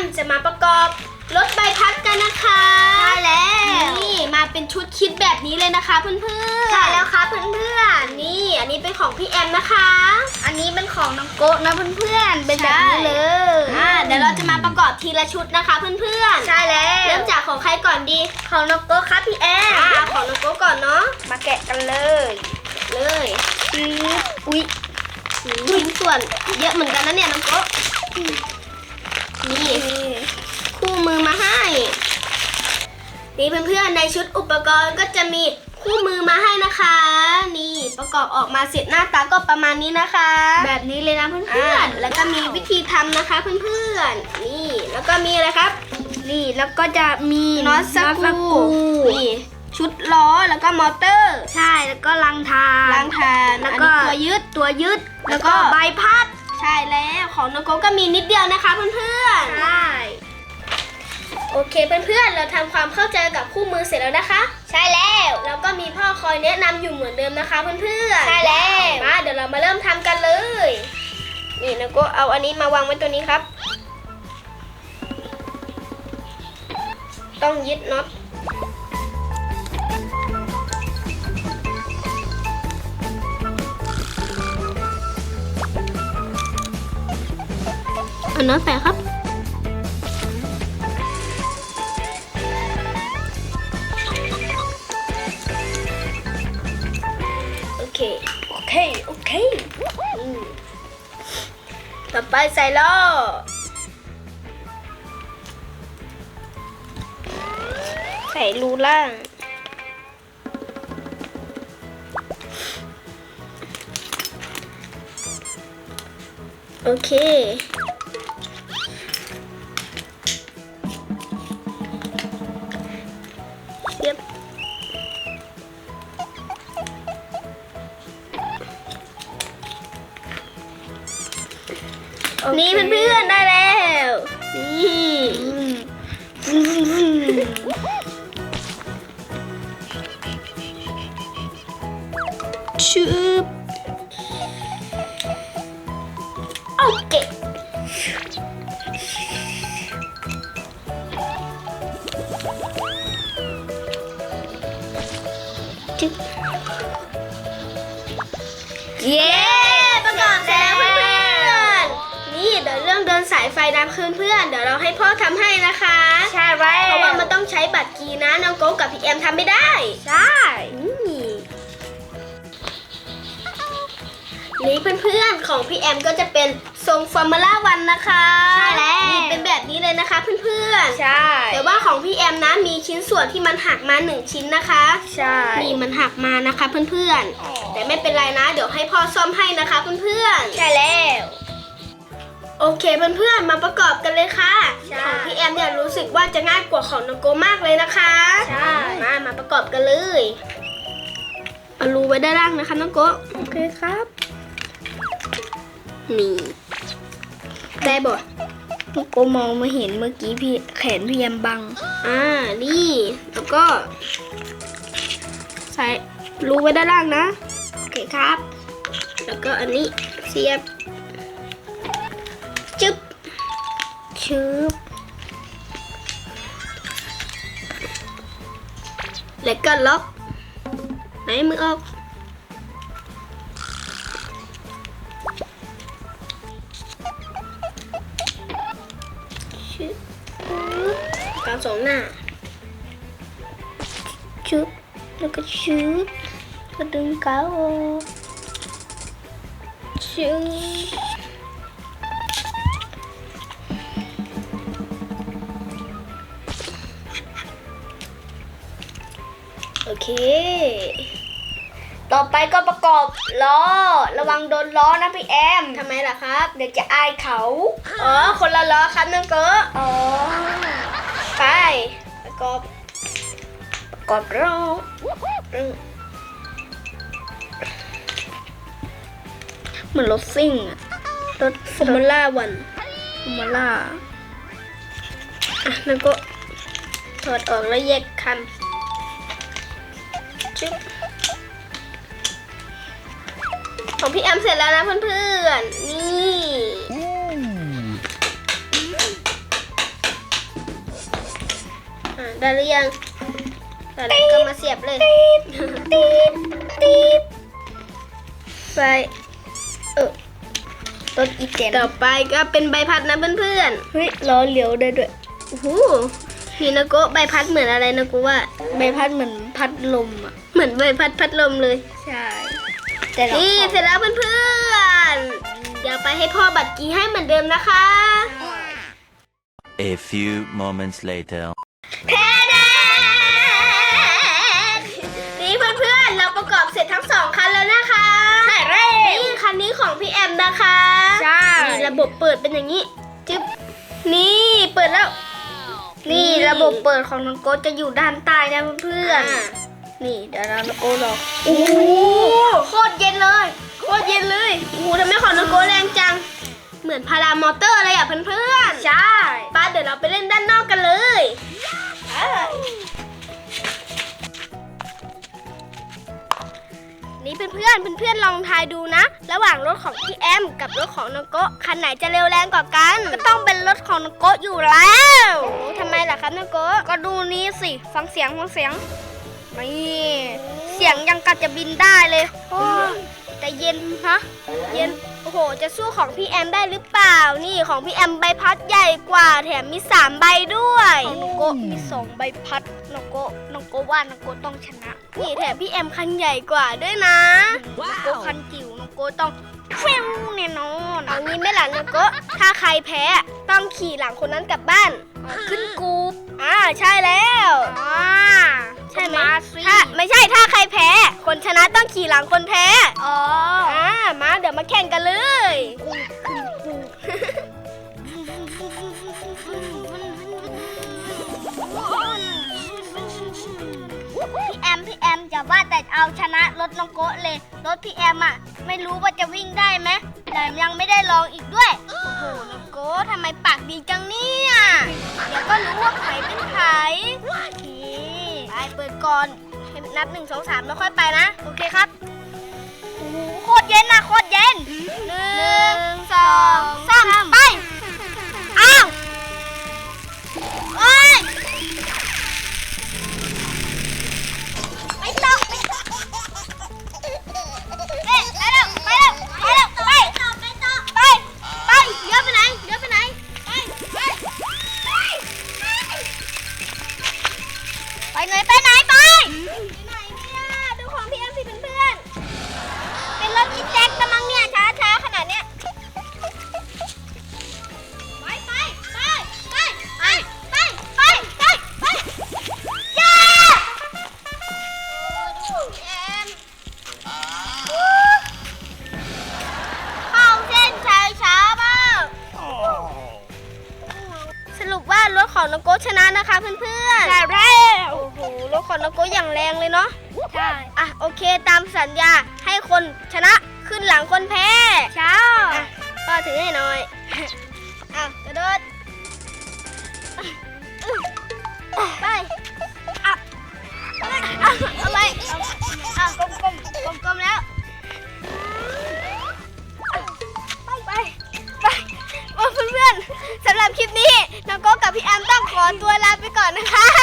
มจะมาประกอบรถใบพัดกันนะคะใช่แล้วนี่มาเป็นชุดคิดแบบนี้เลยนะคะ เพื่อนๆใช่แล้วครับเพื่อนนี่ อันนี้เป็นของพี่แอมนะคะๆอันนี้เป็นของน้องโกะนะเพื่อนๆเป็นแบบนี้เลยอ่าเดี๋ยวเราจะมาประกอบทีละชุดนะคะ เพื่อนใช่แล้ๆวเริ่มจากของใครก่อนดี ของน้องโกะครับพี่แอมอ่าของน้องโก้ก่อนเนาะมาแกะกันเลยเลยอืออุ๊ยอืมชิ้นส่วนเยอะเหมือนกันนะเนี่ยน้องโก้ นี่คู่มือมาให้ นี่เพื่อนๆในชุดอุปกรณ์ก็จะมีคู่มือมาให้นะคะ นี่ประกอบออกมาเสร็จหน้าตาก็ประมาณนี้นะคะ แบบนี้เลยนะเพื่เพื่ออนนๆแล้วก็มีวิธีทำนะคะเพื่อนๆนี่แล้วก็มีอะไรครับ นี่แล้วก็จะมีน็อตสกรูนี่ชุดล้อแล้วก็มอเตอร์ ใช่แล้วก็ลังทานล้างทานแล้วอันก็นี้ตัวยืดตัวยึดแล้แล้ววก็ก็ใบพัด ใช่แล้ว ของน้องโกก็มีนิดเดียวนะคะเพื่อนๆ ใช่ โอเคเพื่อนๆ เราทำความเข้าใจกับคู่มือเสร็จแล้วนะคะ ใช่แล้ว แล้วก็มีพ่อคอยแนะนำอยู่เหมือนเดิมนะคะเพื่อนๆใช่แล้ว มาเดี๋ยวเรามาเริ่มทำกันเลย นี่นะก็เอาอันนี้มาวางไว้ตัวนี้ครับ ต้องยึดน็อต อาน็อตใส่ครับ โอเค โอเค โอเค ต่อไปใส่ล้อใส่รูล่างโอเค นี่เพื่อนๆได้แล้ว นี่ายไฟนะเพื่อนๆเดี๋ยวเราให้พ่อทำให้นะคะ ใช่แล้เพราะวว่ามันต้องใช้บัตรกีนะน้องโก้กับพี่แอมทำไม่ได้ ใช่นี่นี่เพื่อนๆของพี่แอมก็จะเป็นทรงฟอร์มูล่าวันนะคะใช่แล้วนี่เป็นแบบนี้เลยนะคะเพื่อนใช่ๆแต่ว่าของพี่แอมนะมีชิ้นส่วนที่มันหักมาหนึ่งชิ้นนะคะใช่นี่มันหักมานะคะเพื่อนๆแต่ไม่เป็นไรนะ เดี๋ยวให้พ่อซ่อมให้นะคะเพื่อนๆใช่แล้ว โอเคเพื่อนๆมาประกอบกันเลยค่ะ ใช่ของพี่แอมเนี่ยรู้สึกว่าจะง่ายกว่าของน้องโกมากเลยนะคะใช่ มามาประกอบกันเลยเอารูไว้ด้านล่างนะคะน้องโกโอเคครับนี่ได้บ่ลูกโกมองไม่เห็นเมื่อกี้พี่แขนพี่ยมบัง อ่านี่แล้วก็ ใส่รูไว้ด้านล่างนะโอเคครับ แล้วก็อันนี้เสียบจึ๊บ ชึบแล้วก็ล็อกไหนมือออกชึบกาวสองหน้าชึบแล้วก็ชึบก็ดึงกาวชึบ โอเค ต่อไปก็ประกอบล้อ ระวังโดนล้อนะพี่แอมทำไมล่ะครับ เดี๋ยวจะอายเขา อ๋อ คนละล้อครับน้องเก๋อ๋อ ไป ประกอบ ประกอบล้ออืมเหมือนรถซิ่งอะรถฟอร์มูล่าวันฟอร์มูล่า อะนั่นก็ถอดออกแล้วแยกคัน จึ๊บของพี่แอมเสร็จแล้วนะเพื่อนๆ นี่อะได้หรือยังได้แล้วก็มาเสียบเลยตีดตีดตีดไปเออต้นอีเจนต่อไปก็เป็นใบพัดนะเพื่อนเฮ้ยล้อเลี้ยวได้ด้วยๆโอ้โห นี่นะโกะใบพัดเหมือนอะไรนะกูว่าใบพัดเหมือนพัดลมอะ เหมือนใบพัดพัดลมเลย ใช่ แต่เรานี่ขอเสร็จแล้วเพื่อนๆ เดี๋ยวไปให้พ่อบัตรกีให้เหมือนเดิมนะคะ A few moments later. แพ้แดนนี่เพื่อนๆ เราประกอบเสร็จทั้งสองคันแล้วนะคะใช่แล้วนี่คันนี้ของพี่แอมนะคะ ใช่นี่ระบบเปิดเป็นอย่างนี้ จึ๊บ นี่เปิดแล้ว นี่ระบบเปิดของน้องโกจะอยู่ด้านใต้นะเพื่อนๆนี่เดี๋ยวเราน้องโกลองโอ้โหโคตรเย็นเลย โคตรเย็นเลยโอ้โหทำไมของน้องโกแรงจัง เหมือนพารามอเตอร์เลยอะเพื่อนๆใช่ป้าเดี๋ยวเราไปเล่นด้าน เพื่อนๆเพื่อนๆลองทายดูนะ ระหว่างรถของพี่แอมกับรถของน้องโกะคันไหนจะเร็วแรงกว่ากัน ก็ต้องเป็นรถของน้องโกะอยู่แล้วทำไมล่ะครับน้องโกะก็ดูนี้สิฟังเสียงฟังเสียงนี่เสียงยังกัดจะบินได้เลย แต่เย็นฮะเย็นโอ้โห จะสู้ของพี่แอมได้หรือเปล่า นี่ของพี่แอมใบพัดใหญ่กว่า แถมมีสามใบด้วยของนองโกะมีสองใบพัดนองโกะนองโกะว่านองโกะต้องชนะ นี่แถมพี่แอมคันใหญ่กว่าด้วยนะนองโกะคันจิ๋วนองโกะต้องเฟิวแน่นอนเอางี้ไหม่หล่ะนะโกะถ้าใครแพ้ต้องขี่หลังคนนั้นกลับบ้าน ขึ้นกูปอ่าใช่แล้วอ่าใช่ไหมมาสิถ้า ไม่ใช่ถ้าใครแพ้ คนชนะต้องขี่หลังคนแพ้ อ๋ออ่ามาเดี๋ยวมาแข่งกันเลย พี่แอม พี่แอมอย่าว่าแต่เอาชนะรถน้องโกะเลย รถพี่แอมอะ ไม่รู้ว่าจะวิ่งได้ไหมแต่ยังไม่ได้ลองอีกด้วย โอ้โห น้องโก้ทำไมปากดีจังเนี่ย เดี๋ยวก็รู้ว่าใครเป็นใครไปเปิดก่อนให้ นับหนึ่งสองสามแล้วค่อยไปนะ โอเคครับโอ้โหโคตรเย็นนะโคตรเย็น รุปว่ารถของนโกชนะนะคะเพื่อนๆใช่แล้วโอ้โหรถของนโกอย่างแรงเลยเนาะใช่อะโอเคตามสัญญาให้คนชนะขึ้นหลังคนแพ้ใช่อะป้าถือให้หน่อยอะกระโดด ตัวลาไปก่อนนะคะ